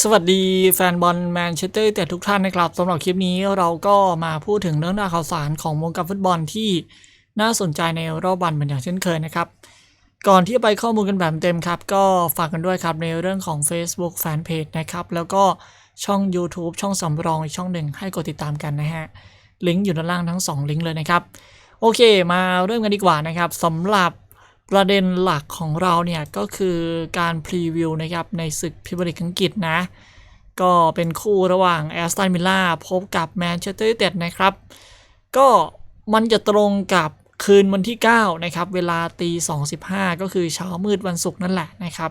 สวัสดีแฟนบอลแมนเชสเตอร์แต่ทุกท่านนะครับสำหรับคลิปนี้เราก็มาพูดถึงเรื่องราวข่าวสารของวงการฟุตบอลที่น่าสนใจในรอบวันเหมือนอย่างเช่นเคยนะครับ ก่อนที่จะไปข้อมูลกันแบบเต็มครับ ก็ฝากกันด้วยครับในเรื่องของ Facebook Fanpage นะครับแล้วก็ช่อง YouTube ช่องสำรองอีกช่องหนึ่งให้กดติดตามกันนะฮะลิงก์อยู่ด้านล่างทั้ง 2 ลิงก์เลยนะครับโอเค มาเริ่มกันดีกว่านะครับสำหรับ ประเด็นหลักของเราเนี่ยก็คือการพรีวิวนะครับในศึกพรีเมียร์ลีกอังกฤษนะ ก็เป็นคู่ระหว่างแอสตันวิลล่าพบกับแมนเชสเตอร์ยูไนเต็ดนะครับ ก็มันจะตรงกับคืนวันที่ 9 นะครับ เวลาตี2.15 ก็คือเช้ามืดวันศุกร์นั่นแหละนะครับ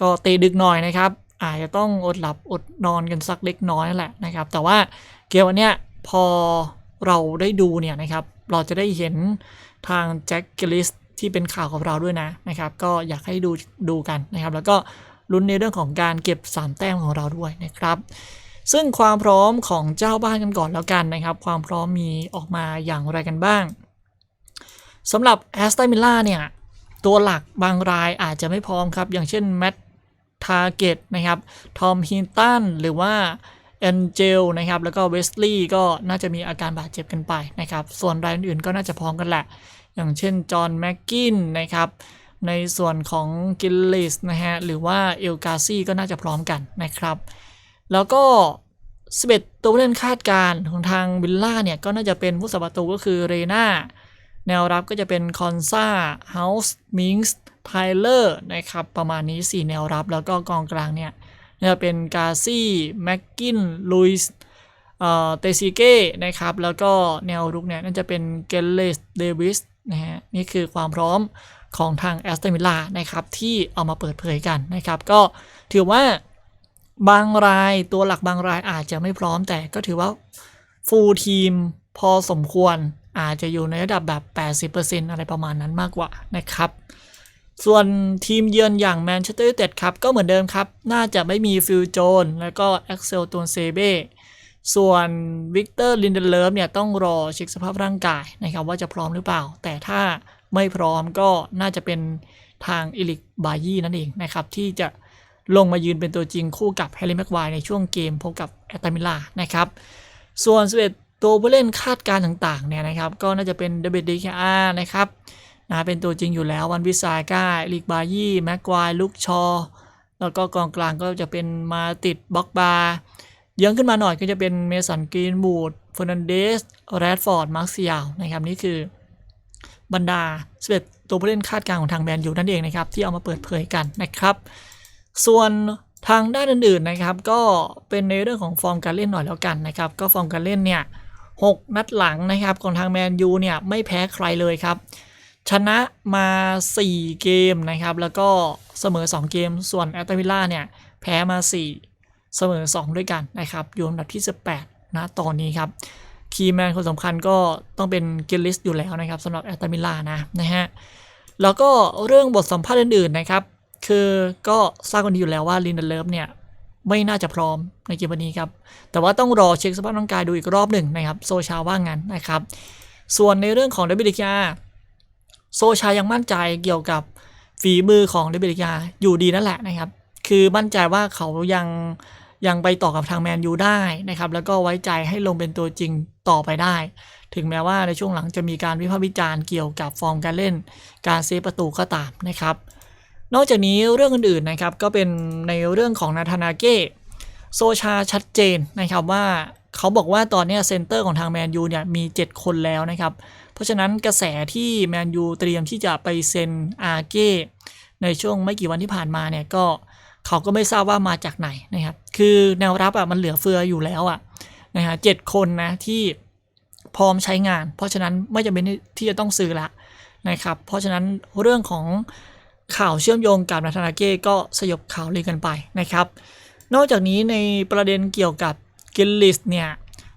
ก็ตีดึกหน่อยนะครับ อาจจะต้องอดหลับอดนอนกันสักเล็กน้อยนั่นแหละนะครับ แต่ว่าเกมวันเนี้ยพอเราได้ดูเนี่ยนะครับ เราจะได้เห็นทางแจ็คกิลิส ที่เป็นข่าวกับเราด้วยนะนะครับ ก็อยากให้ดูดูกันนะครับ แล้วก็ลุ้นในเรื่องของการเก็บ 3 แต้มของเราด้วยนะครับ ซึ่งความพร้อมของเจ้าบ้านกันก่อนแล้วกันนะครับ ความพร้อมมีออกมาอย่างไรกันบ้างสำหรับแอสตันวิลล่าเนี่ย ตัวหลักบางรายอาจจะไม่พร้อมครับ อย่างเช่นแมตทาเกตนะครับ ทอมฮินตัน หรือว่า แอนเจลนะครับแล้วก็เวสลีย์ก็น่าจะมีอาการบาดเจ็บกันไปนะครับส่วนรายอื่นๆก็น่าจะพร้อมกันแหละ อย่างเช่นจอห์นแม็กกินนะครับในส่วนของกิลลิสนะฮะหรือว่าเอลกาซี่ก็น่าจะพร้อมกันนะครับ แล้วก็ 11 ตัวผู้เล่นคาดการณ์ของทางวิลล่าเนี่ยก็น่าจะเป็นผู้สับประตูก็คือเรนาแนวรับก็จะเป็นคอนซาเฮาส์มิงส์ไทเลอร์นะครับประมาณนี้ 4 แนวรับแล้วก็กองกลางเนี่ย จะเป็นกาซี่แม็กกินลุยส์เอ่อเตซิเก้นะครับ แล้วก็แนวรุกเนี่ยน่าจะเป็นเกลเลสเดวิสนะฮะนี่คือความพร้อมของทางแอสตันวิลล่านะครับที่เอามาเปิดเผยกันนะครับ ก็ถือว่าบางรายตัวหลักบางรายอาจจะไม่พร้อมแต่ก็ถือว่าฟูลทีมพอสมควรอาจจะอยู่ในระดับแบบ 80%อะไรประมาณนั้นมากกว่านะครับ ส่วนทีมเยือนอย่างแมนเชสเตอร์ยูไนเต็ดครับ ก็เหมือนเดิมครับ น่าจะไม่มีฟิลโจน แล้วก็แอ็กเซลตูนเซเบ้ส่วนวิกเตอร์ลินเดเลฟเนี่ยต้องรอเช็คสภาพร่างกายนะครับว่าจะพร้อมหรือเปล่า แต่ถ้าไม่พร้อมก็น่าจะเป็นทางอิลิกบายี่นั่นเองนะครับที่จะลงมายืนเป็นตัวจริงคู่กับแฮร์รี่แม็กไวร์ในช่วงเกมพบกับแอตตามิลานะครับส่วน11ตัวผู้เล่นคาดการณ์ต่างๆเนี่ยนะครับก็น่าจะเป็นเดวิดดีแคอานะครับ นะเป็นตัวจริงอยู่แล้ววันวิสาก้าลิกบายี่แม็กไวร์ลุกชอ แล้วก็กองกลางก็จะเป็นมาติดบ็อกบาเยื้องขึ้นมาหน่อยก็จะเป็นเมสันกรีนบูดเฟอร์นันเดสแรดฟอร์ดมาร์คเซียลนะครับนี่คือบรรดา11ตัวผู้เล่นคาดการณ์ของทางแมนยูนั่นเองนะครับ ที่เอามาเปิดเผยกันนะครับ ส่วนทางด้านอื่นๆนะครับ ก็เป็นในเรื่องของฟอร์มการเล่นหน่อยแล้วกันนะครับ ก็ฟอร์มการเล่นเนี่ยหกนัดหลังนะครับของทางแมนยูเนี่ยไม่แพ้ใครเลยครับ ชนะมา 4 เกมนะครับ แล้วก็เสมอ 2 เกม ส่วนแอตตาวิลล่าเนี่ยแพ้มา 4 เสมอ 2 ด้วยกันนะครับอยู่อันดับที่ 18 นะตอนนี้ครับคีย์แมนคนสำคัญก็ต้องเป็นเกลิสอยู่แล้วนะครับสำหรับแอตตามิลล่านะนะฮะแล้วก็เรื่องบทสัมภาษณ์อื่นๆนะครับ คือก็ทราบกันดีอยู่แล้วว่าลินเดเลิฟเนี่ยไม่น่าจะพร้อมในเกมวันนี้ครับ แต่ว่าต้องรอเช็คสภาพร่างกายดูอีกรอบหนึ่งนะครับ โซชาว่างั้นนะครับ ส่วนในเรื่องของเดวิดเกีย โซชายังมั่นใจเกี่ยวกับฝีมือของเดวิดเกียอยู่ดีนั่นแหละนะครับ คือมั่นใจว่าเขายังยังไปต่อกับทางแมนยูได้นะครับ แล้วก็ไว้ใจให้ลงเป็นตัวจริงต่อไปได้ ถึงแม้ว่าในช่วงหลังจะมีการวิพากษ์วิจารณ์เกี่ยวกับฟอร์มการเล่น การเซฟประตูก็ตามนะครับ นอกจากนี้เรื่องอื่นๆนะครับก็เป็นในเรื่องของนาธานาเก้โซชาชัดเจนนะครับว่า เขาบอกว่าตอนนี้เซนเตอร์ของทางแมนยูเนี่ยมี 7 คนแล้วนะครับ เพราะฉะนั้นกระแสที่แมนยูเตรียมที่จะไปเซ็นอาเก้ในช่วงไม่กี่วันที่ผ่านมาเนี่ยก็เขาก็ไม่ทราบว่ามาจากไหนนะครับ คือแนวรับอะมันเหลือเฟืออยู่แล้วอะนะฮะเจ็ดคนนะที่พร้อมใช้งาน เพราะฉะนั้นไม่จำเป็นที่จะต้องซื้อละนะครับ เพราะฉะนั้นเรื่องของข่าวเชื่อมโยงกับนาธานาเก้ก็สยบข่าวลือกันไปนะครับ นอกจากนี้ในประเด็นเกี่ยวกับ กิลลิสเนี่ย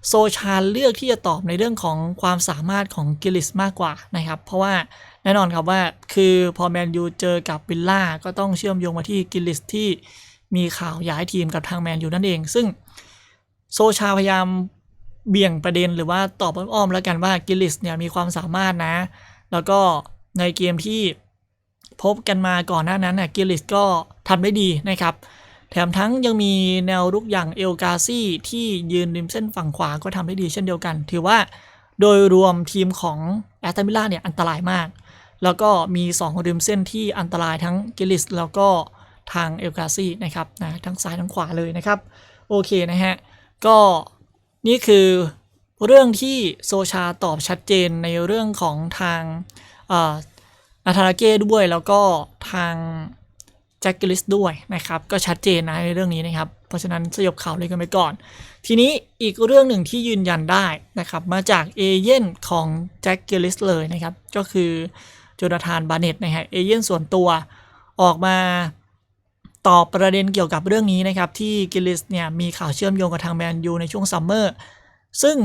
โซชาเลือกที่จะตอบในเรื่องของความสามารถของกิลลิสมากกว่านะครับ เพราะว่าแน่นอนครับว่าคือพอแมนยูเจอกับวิลล่าก็ต้องเชื่อมโยงมาที่กิลลิสที่มีข่าวย้ายทีมกับทางแมนยูนั่นเอง ซึ่งโซชาพยายามเบี่ยงประเด็นหรือว่าตอบอ้อมๆแล้วกันว่ากิลลิสเนี่ยมีความสามารถนะ แล้วก็ในเกมที่พบกันมาก่อนหน้านั้นน่ะกิลลิสก็ทำได้ดีนะครับ แถมทั้งยังมีแนวรุกอย่างเอลกาซี่ที่ยืนริมเส้นฝั่งขวาก็ทำได้ดีเช่นเดียวกัน ถือว่าโดยรวมทีมของแอตตันวิลล่าเนี่ยอันตรายมาก แล้วก็มี 2 ริมเส้นที่อันตรายทั้งกิลิสแล้วก็ทางเอลกาซี่นะครับนะทั้งซ้ายทั้งขวาเลยนะครับ โอเคนะฮะ ก็นี่คือเรื่องที่โซชาตอบชัดเจนในเรื่องของทางนาธาราเก้ด้วยแล้วก็ทาง แจ็คกิลิสด้วยนะครับ ก็ชัดเจนนะในเรื่องนี้นะครับ เพราะฉะนั้นสยบข่าวเลยกันไปก่อน ทีนี้อีกเรื่องหนึ่งที่ยืนยันได้นะครับ มาจากเอเย่นของแจ็คกิลิสเลยนะครับ ก็คือโจนาธานบาร์เน็ตนะฮะเอเย่นส่วนตัวออกมาตอบประเด็นเกี่ยวกับเรื่องนี้นะครับ ที่กิลิสเนี่ยมีข่าวเชื่อมโยงกับทางแมนยูในช่วงซัมเมอร์ซึ่ง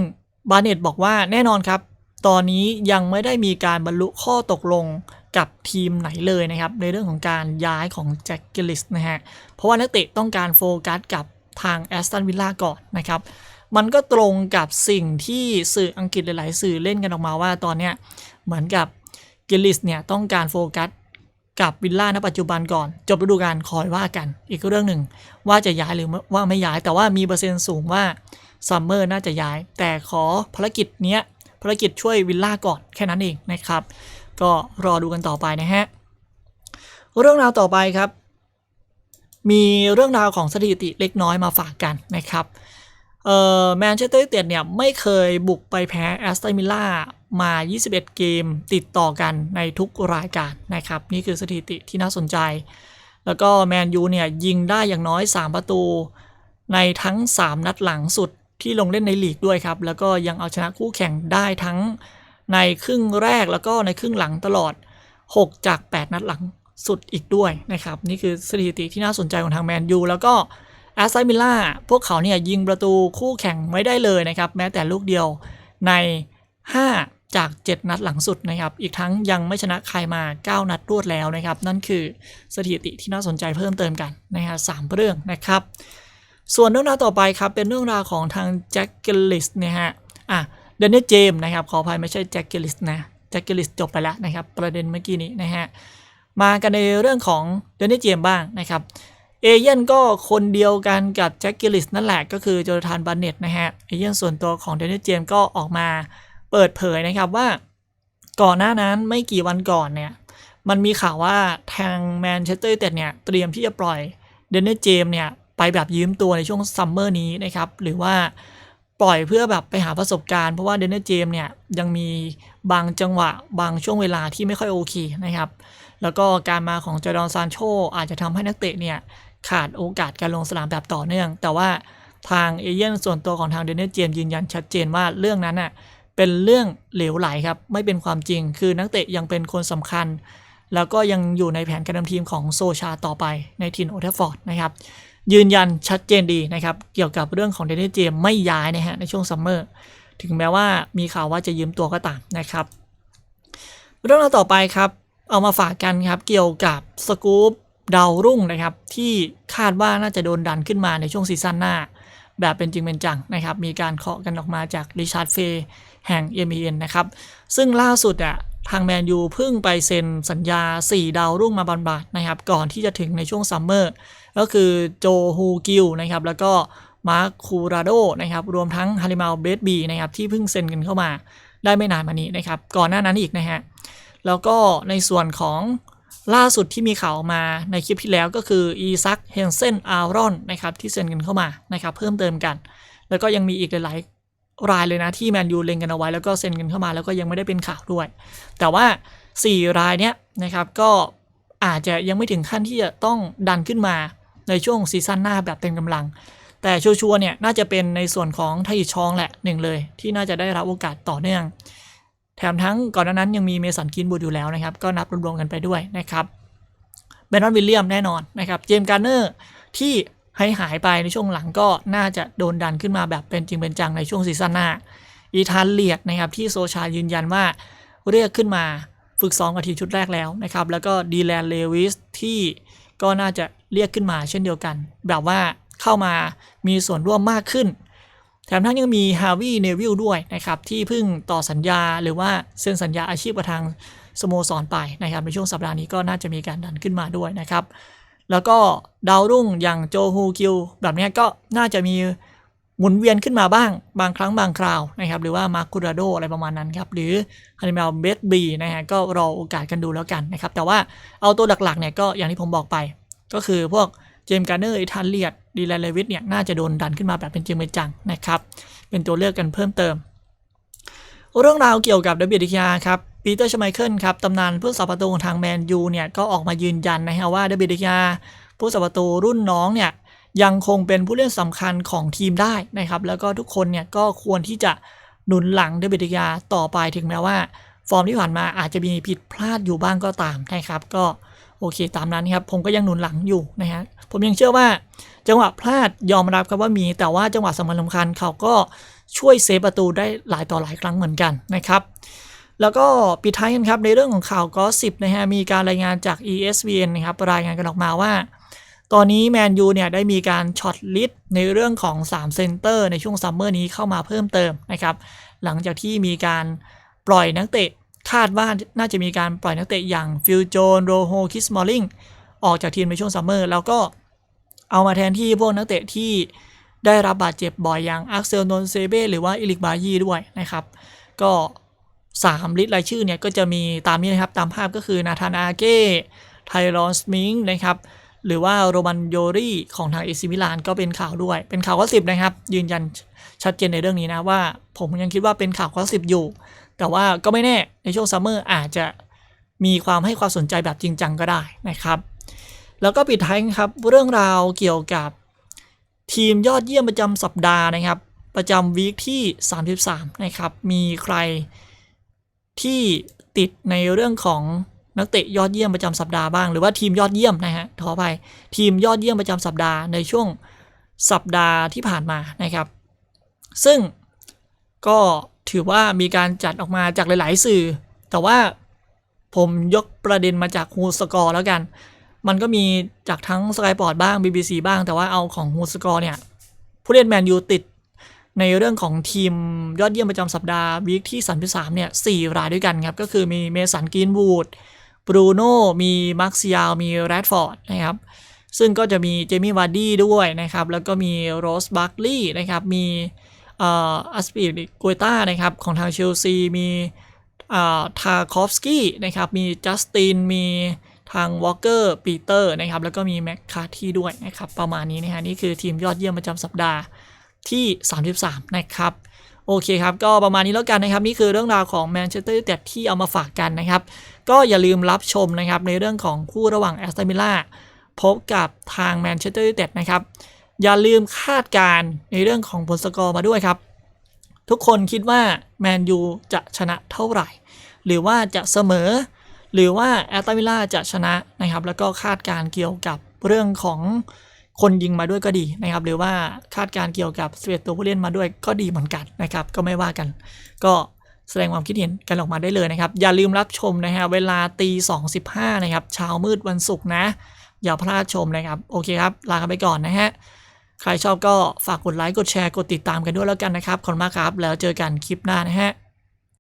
บาร์เน็ตบอกว่าแน่นอนครับ ตอนนี้ยังไม่ได้มีการบรรลุข้อตกลง กับทีมไหนเลยนะครับ ในเรื่องของการย้ายของแจ็คกิลิสนะฮะ เพราะว่านักเตะต้องการโฟกัสกับทางแอสตันวิลล่าก่อนนะครับ มันก็ตรงกับสิ่งที่สื่ออังกฤษหลาย ๆ สื่อเล่นกันออกมาว่าตอนเนี้ยเหมือนกับกิลิสเนี่ยต้องการโฟกัสกับวิลล่าณปัจจุบันก่อน จบฤดูกาลคอยว่ากัน อีกเรื่องหนึ่งว่าจะย้ายหรือว่าไม่ย้ายแต่ว่ามีเปอร์เซ็นต์สูงว่าซัมเมอร์น่าจะย้าย แต่ขอภารกิจเนี้ยภารกิจช่วยวิลล่าก่อนแค่นั้นเองนะครับ ก็รอดูกันต่อไปนะฮะ เรื่องราวต่อไปครับ มีเรื่องราวของสถิติเล็กน้อยมาฝากกันนะครับเอ่อแมนเชสเตอร์ยูไนเต็ดเนี่ยไม่เคยบุกไปแพ้แอสตันวิลล่ามา 21 เกมติดต่อกันในทุกรายการนะครับ นี่คือสถิติที่น่าสนใจ แล้วก็แมนยูเนี่ยยิงได้อย่างน้อย 3 ประตู ในทั้ง 3 นัดหลังสุดที่ลงเล่นในลีกด้วยครับ แล้วก็ยังเอาชนะคู่แข่งได้ทั้ง ในครึ่งแรกแล้วก็ในครึ่งหลังตลอด 6 จาก 8 นัดหลังสุดอีกด้วยนะครับ นี่คือสถิติที่น่าสนใจของทางแมนยูแล้วก็แอสตันวิล่าพวกเขาเนี่ยยิงประตูคู่แข่งไม่ได้เลยนะครับ แม้แต่ลูกเดียวใน 5 จาก 7 นัดหลังสุดนะครับ อีกทั้งยังไม่ชนะใครมา 9 นัดรวดแล้วนะครับ นั่นคือสถิติที่น่าสนใจเพิ่มเติมกันนะครับสามเรื่องนะครับ ส่วนเรื่องราวต่อไปครับเป็นเรื่องราวของทางแจ็คเกลิสนะฮะอะ เดนเนเจมนะครับขออภัยไม่ใช่แจ็คเกลิสนะแจ็คเกลิสจบไปแล้วนะครับประเด็นเมื่อกี้นี้นะฮะมากันในเรื่องของเดนเนเจมบ้างนะครับเอเย่นก็คนเดียวกันกับแจ็คเกลิสนั่นแหละก็คือโจนาธานบาร์เน็ตนะฮะเอเย่นส่วนตัวของเดนนิสเจมก็ออกมาเปิดเผยนะครับว่าก่อนหน้านั้นไม่กี่วันก่อนเนี่ยมันมีข่าวว่าทางแมนเชสเตอร์ยูไนเต็ดเนี่ยเตรียมที่จะปล่อยเดนนิสเจมเนี่ยไปแบบยืมตัวในช่วงซัมเมอร์นี้นะครับหรือว่า ปล่อยเพื่อแบบไปหาประสบการณ์เพราะว่าเดนนิสเจมเนี่ยยังมีบางจังหวะบางช่วงเวลาที่ไม่ค่อยโอเคนะครับ แล้วก็การมาของจอร์ดอนซานโชอาจจะทำให้นักเตะเนี่ยขาดโอกาสการลงสนามแบบต่อเนื่อง แต่ว่าทางเอเย่นส่วนตัวของทางเดนนิสเจมยืนยันชัดเจนว่าเรื่องนั้นน่ะเป็นเรื่องเหลวไหลครับ ไม่เป็นความจริง คือนักเตะยังเป็นคนสำคัญ แล้วก็ยังอยู่ในแผนการนำทีมของโซชาต่อไปในทีมโอเทฟฟอร์ดนะครับ ยืนยันชัดเจนดีนะครับ เกี่ยวกับเรื่องของเดนนิสเจมไม่ย้ายนะฮะในช่วงซัมเมอร์ถึงแม้ว่ามีข่าวว่าจะยืมตัวก็ตามนะครับ เรื่องราวต่อไปครับ เอามาฝากกันครับ เกี่ยวกับสกู๊ปดาวรุ่งนะครับ ที่คาดว่าน่าจะโดนดันขึ้นมาในช่วงซีซั่นหน้า แบบเป็นจริงเป็นจังนะครับ มีการเคาะกันออกมาจากริชาร์ดเฟย์แห่ง m อ n นะครับ ซึ่งล่าสุดอะทางแมนยูเพิ่งไปเซ็นสัญญา 4 ดาวรุ่งมาบันบาทนะครับ ก่อนที่จะถึงในช่วงซัมเมอร์ ก็คือโจฮูกิลนะครับแล้วก็มาร์คคูราโดนะครับรวมทั้งฮาริมาลเบสบีนะครับที่เพิ่งเซ็นกันเข้ามาได้ไม่นานมานี้นะครับก่อนหน้านั้นอีกนะฮะแล้วก็ในส่วนของล่าสุดที่มีข่าวมาในคลิปที่แล้วก็คืออีซักเฮนเซนอารอนนะครับที่เซ็นกันเข้ามานะครับเพิ่มเติมกัน แล้วก็ยังมีอีกหลายๆ รายเลยนะที่แมนยูเล็งกันเอาไว้แล้วก็เซ็นกันเข้ามาแล้วก็ยังไม่ได้เป็นข่าวด้วย แต่ว่า 4 รายเนี้ยนะครับก็อาจจะยังไม่ถึงขั้นที่จะต้องดันขึ้นมา ในช่วงซีซั่นหน้าแบบเต็มกำลัง แต่ชัวร์ๆเนี่ยน่าจะเป็นในส่วนของไทชองแหละหนึ่งเลย ที่น่าจะได้รับโอกาสต่อเนื่อง แถมทั้งก่อนหน้านั้นยังมีเมสันกินบูดอยู่แล้วนะครับ ก็นับรวมๆกันไปด้วยนะครับเบรนอนวิลเลียมแน่นอนนะครับเจมส์การ์เนอร์ที่ให้หายไปในช่วงหลังก็น่าจะโดนดันขึ้นมาแบบเป็นจริงเป็นจังในช่วงซีซั่นหน้า อีธานเลียดนะครับที่โซชายืนยันว่าเรียกขึ้นมาฝึกซ้อมกับทีมชุดแรกแล้วนะครับ แล้วก็ดีแลนเลวิสที่ก็น่าจะ เรียกขึ้นมาเช่นเดียวกัน แบบว่าเข้ามามีส่วนร่วมมากขึ้น แถมทั้งยังมีฮาวิเนวิลด้วยนะครับ ที่เพิ่งต่อสัญญาหรือว่าเซ็นสัญญาอาชีพกับทางสโมสรไปนะครับ ในช่วงสัปดาห์นี้ก็น่าจะมีการดันขึ้นมาด้วยนะครับ แล้วก็ดาวรุ่งอย่างโจฮูคิวแบบนี้ก็น่าจะมีหมุนเวียนขึ้นมาบ้างบางครั้งบางคราวนะครับ หรือว่ามาคูราโดอะไรประมาณนั้นครับ หรือฮันนิเมลเบสบีนะฮะก็รอโอกาสกันดูแล้วกันนะครับ แต่ว่าเอาตัวหลักๆเนี่ยก็อย่างที่ผมบอกไป ก็คือพวกเจมส์การ์เนอร์อิทานเลียดดีแลนเลวิสเนี่ยน่าจะโดนดันขึ้นมาแบบเป็นจริงเป็นจังนะครับ เป็นตัวเลือกกันเพิ่มเติม เรื่องราวเกี่ยวกับ WDK ครับปีเตอร์ชไมเคิลครับตำนานผู้สับประตูของทางแมนยูเนี่ยก็ออกมายืนยันนะฮะว่า WDK ผู้สับประตูรุ่นน้องเนี่ยยังคงเป็นผู้เล่นสำคัญของทีมได้นะครับ แล้วก็ทุกคนเนี่ยก็ควรที่จะหนุนหลัง WDK ต่อไปถึงแม้ว่า ฟอร์มที่ผ่านมาอาจจะมีผิดพลาดอยู่บ้างก็ตามนะครับ ก็ โอเคตามนั้นครับผมก็ยังหนุนหลังอยู่นะฮะผมยังเชื่อว่าจังหวะพลาดยอมรับครับว่ามีแต่ว่าจังหวะสำคัญสำคัญเขาก็ช่วยเซฟประตูได้หลายต่อหลายครั้งเหมือนกันนะครับแล้วก็ปิดท้ายกันครับในเรื่องของข่าวก็สิบนะฮะมีการรายงานจาก ESPN นะครับรายงานกันออกมาว่า ตอนนี้แมนยูเนี่ยได้มีการช็อตลิสต์ในเรื่องของ3เซนเตอร์ในช่วงซัมเมอร์นี้เข้ามาเพิ่มเติมนะครับหลังจากที่มีการปล่อยนักเตะ คาดว่าน่าจะมีการปล่อยนักเตะอย่างฟิลโจนโรโฮคิสมอลลิงออกจากทีมในช่วงซัมเมอร์แล้วก็เอามาแทนที่พวกนักเตะที่ได้รับบาดเจ็บบ่อยอย่างอักเซลนนเซเบ้หรือว่าอิลิกบายีด้วยนะครับ ก็ 3 ลิต์รายชื่อเนี่ยก็จะมีตามนี้นะครับ ตามภาพก็คือนาธานอาเก้ไทรอนสมิงนะครับ หรือว่าโรมันโยรี่ของทางเอซิมิลานก็เป็นข่าวด้วย เป็นข่าวข้อสิบนะครับ ยืนยันชัดเจนในเรื่องนี้นะว่า ผมยังคิดว่าเป็นข่าวข้อสิบอยู่ แต่ว่าก็ไม่แน่ในช่วงซัมเมอร์อาจจะมีความให้ความสนใจแบบจริงจังก็ได้นะครับ แล้วก็ปิดท้ายครับเรื่องราวเกี่ยวกับทีมยอดเยี่ยมประจำสัปดาห์นะครับ ประจำวีคที่ 33 นะครับ มีใครที่ติดในเรื่องของนักเตะยอดเยี่ยมประจำสัปดาห์บ้าง หรือว่าทีมยอดเยี่ยมนะฮะขอไปทีมยอดเยี่ยมประจำสัปดาห์ในช่วงสัปดาห์ที่ผ่านมานะครับ ซึ่งก็ ถือว่ามีการจัดออกมาจากหลาย ๆ สื่อ แต่ว่าผมยกประเด็นมาจากฮูสกอร์แล้วกัน มันก็มีจากทั้งสกายปอร์ตบ้าง BBC บ้าง แต่ว่าเอาของฮูสกอร์เนี่ย ผู้เล่นแมนยูติดในเรื่องของทีมยอดเยี่ยมประจำสัปดาห์วีคที่33เนี่ย4รายด้วยกันครับ ก็คือมีเมสันกรีนวูดบรูโน่ มีมาร์คซิยาลมีแรดฟอร์ดนะครับ ซึ่งก็จะมีเจมี่วาร์ดี้ด้วยนะครับ แล้วก็มีโรสบัคลีย์นะครับ มี อัสปีกุยต้านะครับของทางเชลซีมีทาคอฟสกี้นะครับมีจัสตินมีทางวอลเกอร์ปีเตอร์นะครับแล้วก็มีแมคคาที่ด้วยนะครับประมาณนี้นะฮะนี่คือทีมยอดเยี่ยมประจำสัปดาห์ที่ 33 นะครับโอเคครับก็ประมาณนี้แล้วกันนะครับนี่คือเรื่องราวของแมนเชสเตอร์ยูไนเต็ดที่เอามาฝากกันนะครับก็อย่าลืมรับชมนะครับในเรื่องของคู่ระหว่างแอสตันวิลล่าพบกับทางแมนเชสเตอร์ยูไนเต็ดนะครับ อย่าลืมคาดการณ์ในเรื่องของผลสกอร์มาด้วยครับ ทุกคนคิดว่าแมนยูจะชนะเท่าไหร่ หรือว่าจะเสมอ หรือว่าแอตตันวิล่าจะชนะนะครับ แล้วก็คาดการณ์เกี่ยวกับเรื่องของคนยิงมาด้วยก็ดีนะครับ หรือว่าคาดการณ์เกี่ยวกับสเวตตัวผู้เล่นมาด้วยก็ดีเหมือนกันนะครับ ก็ไม่ว่ากัน ก็แสดงความคิดเห็นกันออกมาได้เลยนะครับ อย่าลืมรับชมนะฮะเวลาตีสองสิบห้านะครับเช้ามืดวันศุกร์นะ อย่าพลาดชมนะครับ โอเคครับ ลากันไปก่อนนะฮะ ใครชอบก็ฝากกดไลค์กดแชร์กดติดตามกันด้วยแล้วกันนะครับขอบคุณมากครับ แล้วเจอกันคลิปหน้านะฮะ